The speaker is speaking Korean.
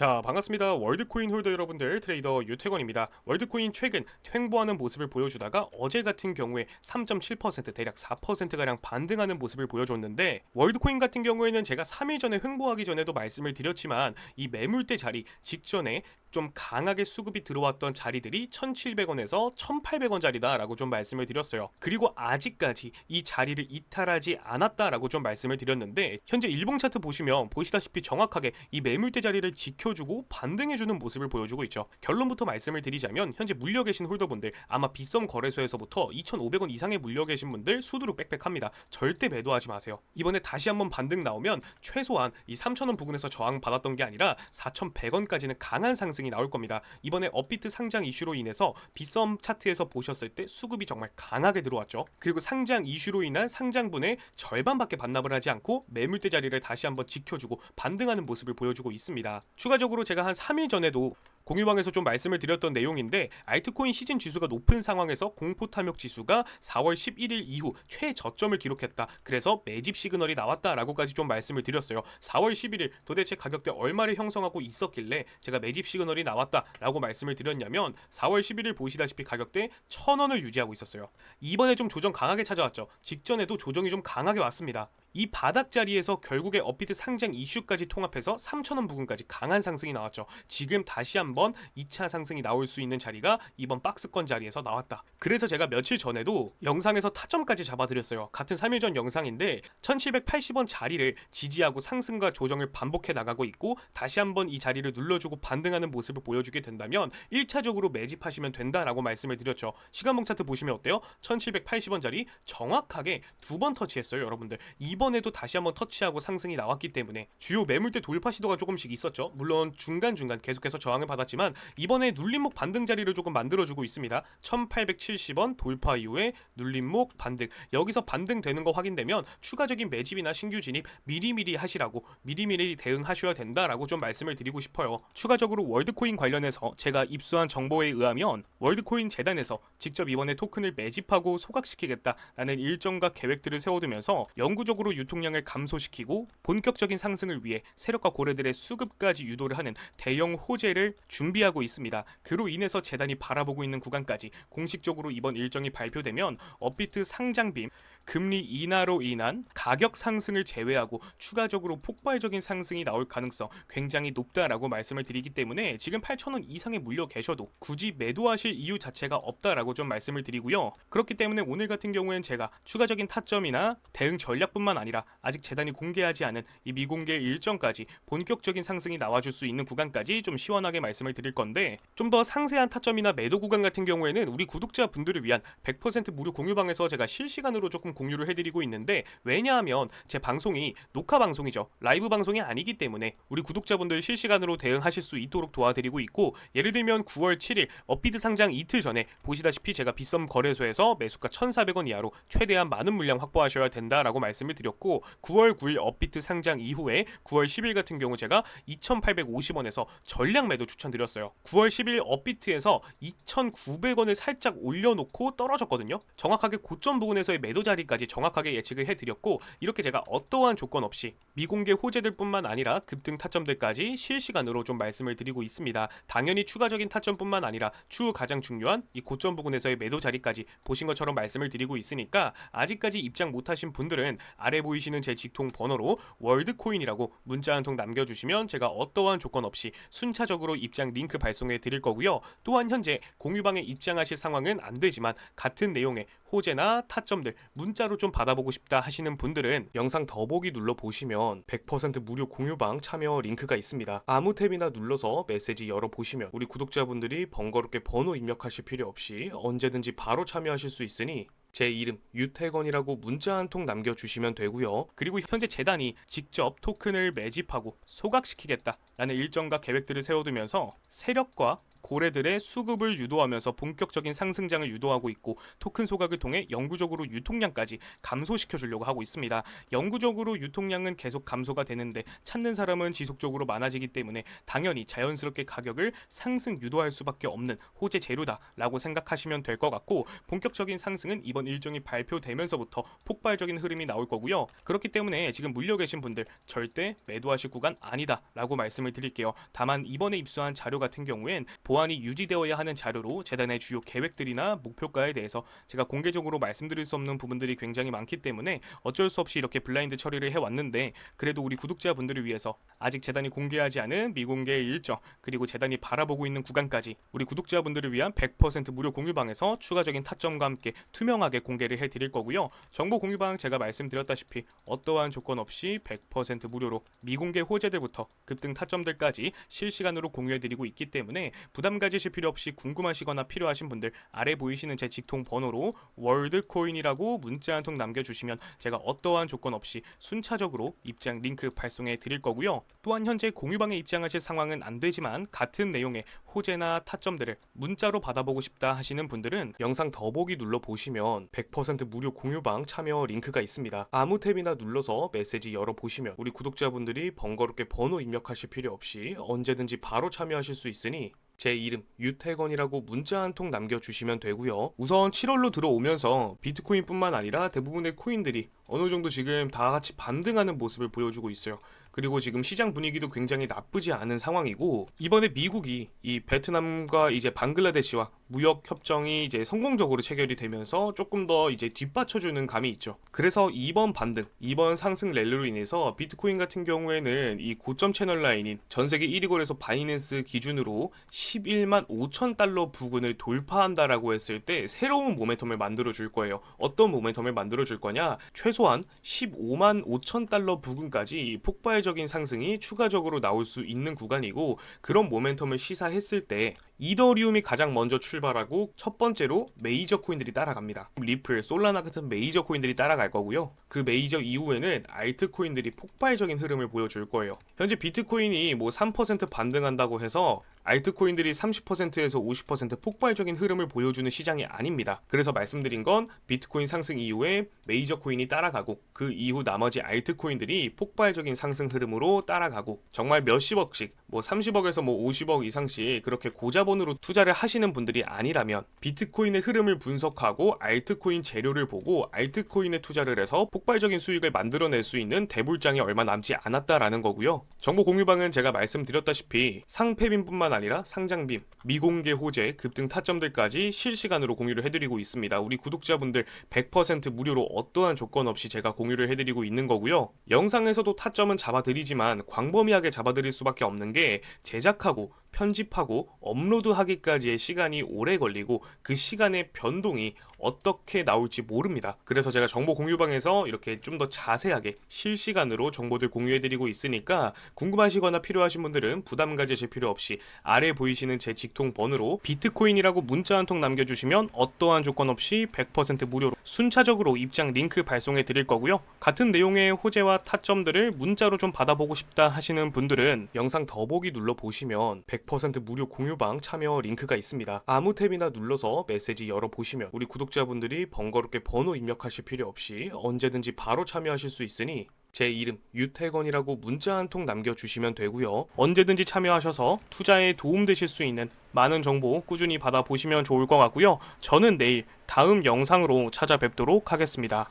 자 반갑습니다. 월드코인 홀더 여러분들 트레이더 유태권입니다. 월드코인 최근 횡보하는 모습을 보여주다가 어제 같은 경우에 3.7% 대략 4%가량 반등하는 모습을 보여줬는데 월드코인 같은 경우에는 제가 3일 전에 횡보하기 전에도 말씀을 드렸지만 이 매물대 자리 직전에 좀 강하게 수급이 들어왔던 자리들이 1,700원에서 1,800원짜리다라고 좀 말씀을 드렸어요. 그리고 아직까지 이 자리를 이탈하지 않았다라고 좀 말씀을 드렸는데 현재 일봉 차트 보시면 보시다시피 정확하게 이 매물대 자리를 지켜주고 반등해주는 모습을 보여주고 있죠. 결론부터 말씀을 드리자면 현재 물려 계신 홀더분들 아마 빗썸 거래소에서부터 2,500원 이상에 물려 계신 분들 수두룩 빽빽합니다. 절대 매도하지 마세요. 이번에 다시 한번 반등 나오면 최소한 이 3,000원 부근에서 저항 받았던 게 아니라 4,100원까지는 강한 상승 이 나올 겁니다. 이번에 업비트 상장 이슈로 인해서 빗썸 차트에서 보셨을 때 수급이 정말 강하게 들어왔죠. 그리고 상장 이슈로 인한 상장분의 절반밖에 반납을 하지 않고 매물대 자리를 다시 한번 지켜주고 반등하는 모습을 보여주고 있습니다. 추가적으로 제가 한 3일 전에도 공유방에서 좀 말씀을 드렸던 내용인데 알트코인 시즌 지수가 높은 상황에서 공포 탐욕 지수가 4월 11일 이후 최저점을 기록했다. 그래서 매집 시그널이 나왔다라고까지 좀 말씀을 드렸어요. 4월 11일 도대체 가격대 얼마를 형성하고 있었길래 제가 매집 시그널이 나왔다라고 말씀을 드렸냐면 4월 11일 보시다시피 가격대 1000원을 유지하고 있었어요. 이번에 좀 조정 강하게 찾아왔죠. 직전에도 조정이 좀 강하게 왔습니다. 이 바닥 자리에서 결국에 업비트 상장 이슈까지 통합해서 3천원 부근까지 강한 상승이 나왔죠. 지금 다시 한번 2차 상승이 나올 수 있는 자리가 이번 박스권 자리에서 나왔다. 그래서 제가 며칠 전에도 영상에서 타점까지 잡아드렸어요. 같은 3일 전 영상인데 1780원 자리를 지지하고 상승과 조정을 반복해 나가고 있고 다시 한번 이 자리를 눌러주고 반등하는 모습을 보여주게 된다면 1차적으로 매집하시면 된다라고 말씀을 드렸죠. 시간봉 차트 보시면 어때요? 1780원 자리 정확하게 두 번 터치했어요, 여러분들. 이 번에도 다시 한번 터치하고 상승이 나왔기 때문에 주요 매물대 돌파 시도가 조금씩 있었죠. 물론 중간중간 계속해서 저항을 받았지만 이번에 눌림목 반등 자리를 조금 만들어주고 있습니다. 1870원 돌파 이후에 눌림목 반등 여기서 반등되는 거 확인되면 추가적인 매집이나 신규 진입 미리미리 하시라고 미리미리 대응하셔야 된다라고 좀 말씀을 드리고 싶어요. 추가적으로 월드코인 관련해서 제가 입수한 정보에 의하면 월드코인 재단에서 직접 이번에 토큰을 매집하고 소각시키겠다라는 일정과 계획들을 세워두면서 영구적으로 유통량을 감소시키고 본격적인 상승을 위해 세력과 고래들의 수급까지 유도를 하는 대형 호재를 준비하고 있습니다. 그로 인해서 재단이 바라보고 있는 구간까지 공식적으로 이번 일정이 발표되면 업비트 상장빔 금리 인하로 인한 가격 상승을 제외하고 추가적으로 폭발적인 상승이 나올 가능성 굉장히 높다라고 말씀을 드리기 때문에 지금 8,000원 이상에 물려 계셔도 굳이 매도하실 이유 자체가 없다라고 좀 말씀을 드리고요. 그렇기 때문에 오늘 같은 경우엔 제가 추가적인 타점이나 대응 전략뿐만 아니라 아직 재단이 공개하지 않은 이 미공개 일정까지 본격적인 상승이 나와줄 수 있는 구간까지 좀 시원하게 말씀을 드릴 건데 좀 더 상세한 타점이나 매도 구간 같은 경우에는 우리 구독자 분들을 위한 100% 무료 공유방에서 제가 실시간으로 조금 공유를 해드리고 있는데 왜냐하면 제 방송이 녹화 방송이죠. 라이브 방송이 아니기 때문에 우리 구독자분들 실시간으로 대응하실 수 있도록 도와드리고 있고 예를 들면 9월 7일 업비드 상장 이틀 전에 보시다시피 제가 빗썸 거래소에서 매수가 1,400원 이하로 최대한 많은 물량 확보하셔야 된다라고 말씀을 드렸 고 9월 9일 업비트 상장 이후에 9월 10일 같은 경우 제가 2,850원에서 전량 매도 추천드렸어요. 9월 10일 업비트에서 2,900원을 살짝 올려놓고 떨어졌거든요. 정확하게 고점 부근에서의 매도 자리까지 정확하게 예측을 해드렸고 이렇게 제가 어떠한 조건 없이 미공개 호재들뿐만 아니라 급등 타점들까지 실시간으로 좀 말씀을 드리고 있습니다. 당연히 추가적인 타점뿐만 아니라 추후 가장 중요한 이 고점 부근에서의 매도 자리까지 보신 것처럼 말씀을 드리고 있으니까 아직까지 입장 못하신 분들은 아래 보이시는 제 직통 번호로 월드코인이라고 문자 한 통 남겨주시면 제가 어떠한 조건 없이 순차적으로 입장 링크 발송해 드릴 거고요. 또한 현재 공유방에 입장하실 상황은 안 되지만 같은 내용의 호재나 타점들 문자로 좀 받아보고 싶다 하시는 분들은 영상 더보기 눌러 보시면 100% 무료 공유방 참여 링크가 있습니다. 아무 탭이나 눌러서 메시지 열어 보시면 우리 구독자분들이 번거롭게 번호 입력하실 필요 없이 언제든지 바로 참여하실 수 있으니 제 이름 유태건이라고 문자 한 통 남겨주시면 되고요. 그리고 현재 재단이 직접 토큰을 매집하고 소각시키겠다라는 일정과 계획들을 세워두면서 세력과 고래들의 수급을 유도하면서 본격적인 상승장을 유도하고 있고 토큰 소각을 통해 영구적으로 유통량까지 감소시켜 주려고 하고 있습니다. 영구적으로 유통량은 계속 감소가 되는데 찾는 사람은 지속적으로 많아지기 때문에 당연히 자연스럽게 가격을 상승 유도할 수밖에 없는 호재 재료다라고 생각하시면 될 것 같고 본격적인 상승은 이번 일정이 발표되면서부터 폭발적인 흐름이 나올 거고요. 그렇기 때문에 지금 물려 계신 분들 절대 매도하실 구간 아니다라고 말씀을 드릴게요. 다만 이번에 입수한 자료 같은 경우엔 보안이 유지되어야 하는 자료로 재단의 주요 계획들이나 목표가에 대해서 제가 공개적으로 말씀드릴 수 없는 부분들이 굉장히 많기 때문에 어쩔 수 없이 이렇게 블라인드 처리를 해왔는데 그래도 우리 구독자분들을 위해서 아직 재단이 공개하지 않은 미공개 일정 그리고 재단이 바라보고 있는 구간까지 우리 구독자분들을 위한 100% 무료 공유방에서 추가적인 타점과 함께 투명하게 공개를 해드릴 거고요. 정보 공유방 제가 말씀드렸다시피 어떠한 조건 없이 100% 무료로 미공개 호재들부터 급등 타점들까지 실시간으로 공유해드리고 있기 때문에 부담 가지실 필요 없이 궁금하시거나 필요하신 분들 아래 보이시는 제 직통 번호로 월드코인이라고 문자 한 통 남겨주시면 제가 어떠한 조건 없이 순차적으로 입장 링크 발송해 드릴 거고요. 또한 현재 공유방에 입장하실 상황은 안 되지만 같은 내용의 호재나 타점들을 문자로 받아보고 싶다 하시는 분들은 영상 더보기 눌러 보시면 100% 무료 공유방 참여 링크가 있습니다. 아무 탭이나 눌러서 메시지 열어 보시면 우리 구독자분들이 번거롭게 번호 입력하실 필요 없이 언제든지 바로 참여하실 수 있으니 제 이름 유태건이라고 문자 한 통 남겨주시면 되고요. 우선 7월로 들어오면서 비트코인뿐만 아니라 대부분의 코인들이 어느 정도 지금 다 같이 반등하는 모습을 보여주고 있어요. 그리고 지금 시장 분위기도 굉장히 나쁘지 않은 상황이고 이번에 미국이 이 베트남과 이제 방글라데시와 무역 협정이 이제 성공적으로 체결이 되면서 조금 더 이제 뒷받쳐주는 감이 있죠. 그래서 이번 반등, 이번 상승 랠리로 인해서 비트코인 같은 경우에는 이 고점 채널 라인인 전 세계 1위 거래소 바이낸스 기준으로 11만 5천 달러 부근을 돌파한다라고 했을 때 새로운 모멘텀을 만들어 줄 거예요. 어떤 모멘텀을 만들어 줄 거냐? 최소한 15만 5천 달러 부근까지 폭발적 인 상승이 추가적으로 나올 수 있는 구간이고 그런 모멘텀을 시사했을 때 이더리움이 가장 먼저 출발하고 첫 번째로 메이저 코인들이 따라갑니다. 리플, 솔라나 같은 메이저 코인들이 따라갈 거고요. 그 메이저 이후에는 알트 코인들이 폭발적인 흐름을 보여줄 거예요. 현재 비트코인이 뭐 3% 반등한다고 해서 알트코인들이 30%에서 50% 폭발적인 흐름을 보여주는 시장이 아닙니다. 그래서 말씀드린 건 비트코인 상승 이후에 메이저 코인이 따라가고 그 이후 나머지 알트코인들이 폭발적인 상승 흐름으로 따라가고 정말 몇십억씩 뭐 30억에서 뭐 50억 이상씩 그렇게 고자본으로 투자를 하시는 분들이 아니라면 비트코인의 흐름을 분석하고 알트코인 재료를 보고 알트코인에 투자를 해서 폭발적인 수익을 만들어낼 수 있는 대불장이 얼마 남지 않았다라는 거고요. 정보 공유방은 제가 말씀드렸다시피 상패빈뿐만 아니라 상장빔, 미공개 호재, 급등 타점들까지 실시간으로 공유를 해드리고 있습니다. 우리 구독자분들 100% 무료로 어떠한 조건 없이 제가 공유를 해드리고 있는 거고요. 영상에서도 타점은 잡아드리지만 광범위하게 잡아드릴 수밖에 없는 게 제작하고 편집하고 업로드하기까지의 시간이 오래 걸리고 그 시간의 변동이 어떻게 나올지 모릅니다. 그래서 제가 정보 공유방에서 이렇게 좀 더 자세하게 실시간으로 정보들 공유해드리고 있으니까 궁금하시거나 필요하신 분들은 부담 가지실 필요 없이 아래 보이시는 제 직통 번호로 비트코인이라고 문자 한 통 남겨주시면 어떠한 조건 없이 100% 무료로 순차적으로 입장 링크 발송해 드릴 거고요. 같은 내용의 호재와 타점들을 문자로 좀 받아보고 싶다 하시는 분들은 영상 더보기 눌러 보시면 100% 무료 공유방 참여 링크가 있습니다. 아무 탭이나 눌러서 메시지 열어 보시면 우리 구독자분들이 번거롭게 번호 입력하실 필요 없이 언제든지 바로 참여하실 수 있으니 제 이름 유태건이라고 문자 한 통 남겨주시면 되고요. 언제든지 참여하셔서 투자에 도움되실 수 있는 많은 정보 꾸준히 받아보시면 좋을 것 같고요. 저는 내일 다음 영상으로 찾아뵙도록 하겠습니다.